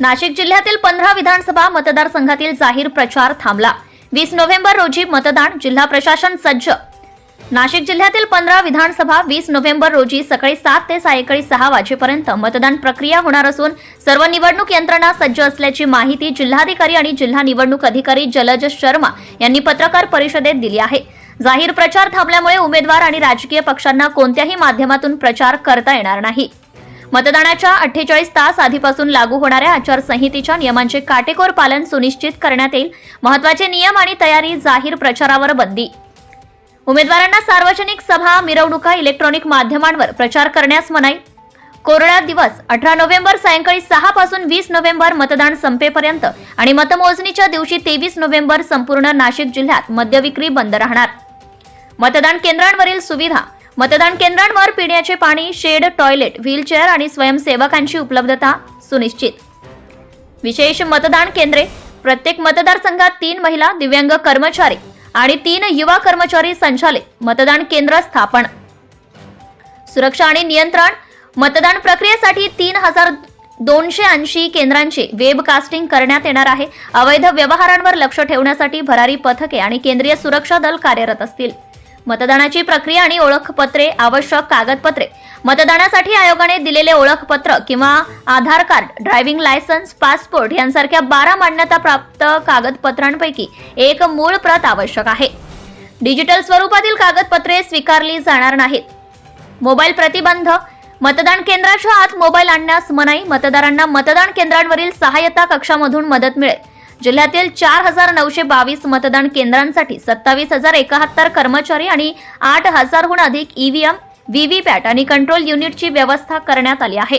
नाशिक जिल्ह्यातील पंधरा विधानसभा मतदारसंघातील जाहीर प्रचार थांबला. वीस नोव्हेंबर रोजी मतदान जिल्हा प्रशासन सज्ज. नाशिक जिल्ह्यातील पंधरा विधानसभा वीस नोव्हेंबर रोजी सकाळी सात ते सायंकाळी सहा वाजेपर्यंत मतदान प्रक्रिया होणार असून सर्व निवडणूक यंत्रणा सज्ज असल्याची माहिती जिल्हाधिकारी आणि जिल्हा निवडणूक अधिकारी जलज शर्मा यांनी पत्रकार परिषदेत दिली आहे. जाहीर प्रचार थांबल्यामुळे उमेदवार आणि राजकीय पक्षांना कोणत्याही माध्यमातून प्रचार करता येणार नाही. मतदानाच्या अठ्ठेचाळीस तास आधीपासून लागू होणाऱ्या आचारसंहितेच्या नियमांचे काटेकोर पालन सुनिश्चित करण्यात येईल. महत्त्वाचे नियम आणि तयारी जाहीर प्रचारावर बंदी. उमेदवारांना सार्वजनिक सभा मिरवणुका इलेक्ट्रॉनिक माध्यमांवर प्रचार करण्यास मनाई. कोरडा दिवस अठरा नोव्हेंबर सायंकाळी सहा पासून वीस नोव्हेंबर मतदान संपेपर्यंत आणि मतमोजणीच्या दिवशी तेवीस नोव्हेंबर संपूर्ण नाशिक जिल्ह्यात मद्यविक्री बंद राहणार. मतदान केंद्रांवरील सुविधा मतदान केंद्रांवर पिण्याचे पाणी शेड टॉयलेट व्हीलचेअर आणि स्वयंसेवकांची उपलब्धता सुनिश्चित. विशेष मतदान केंद्रे. प्रत्येक मतदारसंघात तीन महिला दिव्यांग कर्मचारी आणि तीन युवा कर्मचारी संचालित मतदान केंद्र स्थापन. सुरक्षा आणि नियंत्रण. मतदान प्रक्रियेसाठी तीन हजार दोनशे ऐंशी केंद्रांची वेबकास्टिंग करण्यात येणार आहे. अवैध व्यवहारांवर लक्ष ठेवण्यासाठी भरारी पथके आणि केंद्रीय सुरक्षा दल कार्यरत असतील. मतदानाची प्रक्रिया आणि ओळखपत्रे आवश्यक कागदपत्रे. मतदानासाठी आयोगाने दिलेले ओळखपत्र किंवा Aadhaar card driving licence passport यांसारख्या बारा मान्यताप्राप्त कागदपत्रांपैकी एक मूळ प्रत आवश्यक आहे. डिजिटल स्वरूपातील कागदपत्रे स्वीकारली जाणार नाहीत. मोबाईल प्रतिबंध मतदान केंद्राच्या आत मोबाईल आणण्यास मनाई मतदारांना मतदान केंद्रांवरील सहाय्यता कक्षामधून मदत मिळेल. जिल्ह्यातील चार हजार नऊशे बावीस मतदान केंद्रांसाठी सत्तावीस हजार एकाहत्तर कर्मचारी आणि आठ हजारहून अधिक ईव्हीएम व्हीव्हीपॅट आणि कंट्रोल युनिटची व्यवस्था करण्यात आली आहे.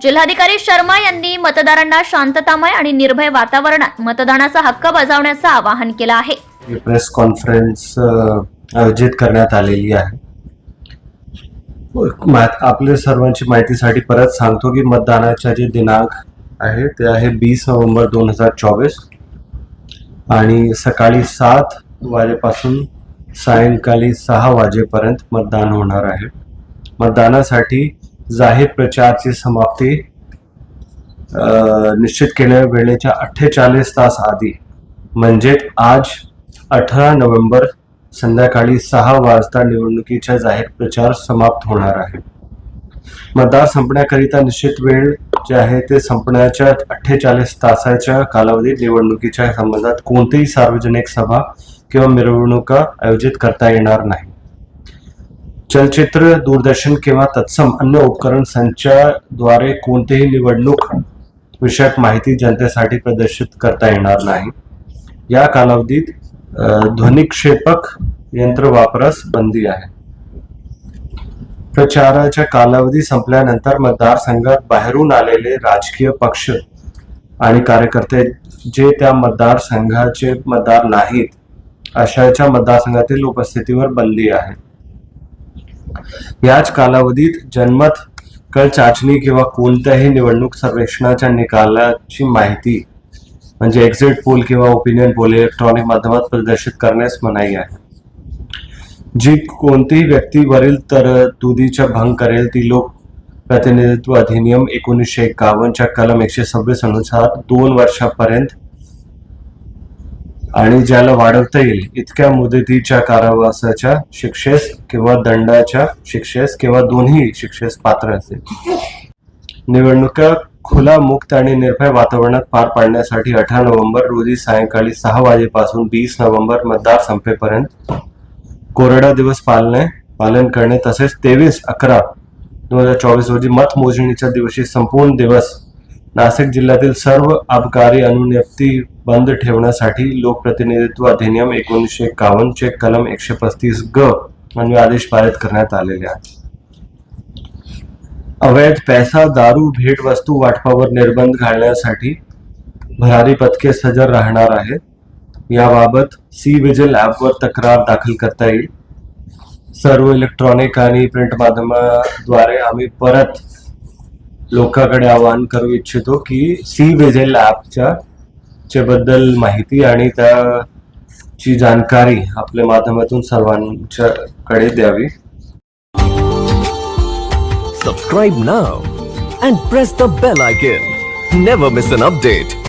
जिल्हाधिकारी शर्मा यांनी मतदारांना शांततामय आणि निर्भय वातावरणात मतदानाचा हक्क बजावण्याचं आवाहन केलं आहे. प्रेस कॉन्फरन्स आयोजित करण्यात आलेली आहे. आपल्या सर्वांची माहितीसाठी परत सांगतो की मतदानाच्या जे दिनांक आहे. ते आहे वीस नोव्हेंबर दोन हजार चोवीस. आणि सकाळी सात वाजेपासून सायंकाळी सहा वाजेपर्यंत मतदान होणार आहे. मतदानासाठी जाहीर प्रचारची समाप्ती निश्चित केलेल्या वेळेच्या अठ्ठेचाळीस तास आधी म्हणजे आज अठरा नोव्हेंबर संध्याकाळी सहा वाजता निवडणुकीचा जाहीर प्रचार समाप्त होणार आहे. मतदार संपण्याकरिता निश्चित वेळ जे आहे ते संपण्याच्या अठ्ठेचाळीस तासाच्या कालावधीत निवडणुकीच्या संबंधात कोणतीही सार्वजनिक सभा किंवा मिरवणुका आयोजित करता येणार नाही. चलचित्र दूरदर्शन किंवा तत्सम अन्य उपकरण संचाद्वारे कोणतेही निवडणूक विषयक माहिती जनतेसाठी प्रदर्शित करता येणार नाही. या कालावधीत ध्वनिक्षेपक यंत्र वापरास बंदी आहे. प्रचाराच्या कालावधी संपल्यानंतर मतदारसंघात बाहेरून आलेले राजकीय पक्ष आणि कार्यकर्ते जे त्या मतदारसंघाचे मतदार नाहीत अशाच्या मतदारसंघातील उपस्थितीवर बंदी आहे. याच कालावधीत जनमत कल चाचणी किंवा कोणत्याही निवडणूक सर्वेक्षणाच्या निकालाची माहिती म्हणजे एक्झिट पोल किंवा ओपिनियन पोल इलेक्ट्रॉनिक माध्यमात प्रदर्शित करण्यास मनाई आहे. जी कोणतीही व्यक्तीवरील तरतुदीचा भंग करेल ती लोक प्रतिनिधित्व अधिनियम एकोणीसशे एकावन्नच्या कलम एकशे सव्वीस अनुसार दोन वर्षापर्यंत आणि ज्याला वाढवता येईल इतक्या मुदतीच्या कारावासाच्या शिक्षेस किंवा दंडाच्या शिक्षेस किंवा दोन्ही शिक्षेस पात्र असेल. निवडणुका खुला मुक्त आणि निर्भय वातावरणात पार पाडण्यासाठी अठरा नोव्हेंबर रोजी सायंकाळी सहा वाजेपासून वीस नोव्हेंबर मतदार संपेपर्यंत कोरडा दिवस पालने पालन करणे तसेच तेवीस अकरा दोन हजार चोवीस रोजी मतमोजणीच्या दिवशी संपूर्ण दिवस नाशिक जिल्ह्यातील सर्व आबकारी अनुज्ञप्ती बंद ठेवण्यासाठी लोकप्रतिनिधित्व अधिनियम एकोणीसशे एकावन्न चे कलम एकशे पस्तीस ग म्हणजे आदेश पारित करण्यात आलेले आहेत. अवैध पैसा दारू भेटवस्तू वाटपावर निर्बंध घालण्यासाठी भरारी पथके सजग राहणार आहेत. याबाबत सी विजिल ॲपवर तक्रार दाखल करता येईल. सर्व इलेक्ट्रॉनिक आणि प्रिंट माध्यमाद्वारे आम्ही परत लोकांकडे आवाहन करू इच्छितो की सी विजिल ॲपच्या च्या बद्दल माहिती आणि त्याची जानकारी आपल्या माध्यमातून सर्वांच्याकडे द्यावी. Subscribe now and press the bell icon never miss an update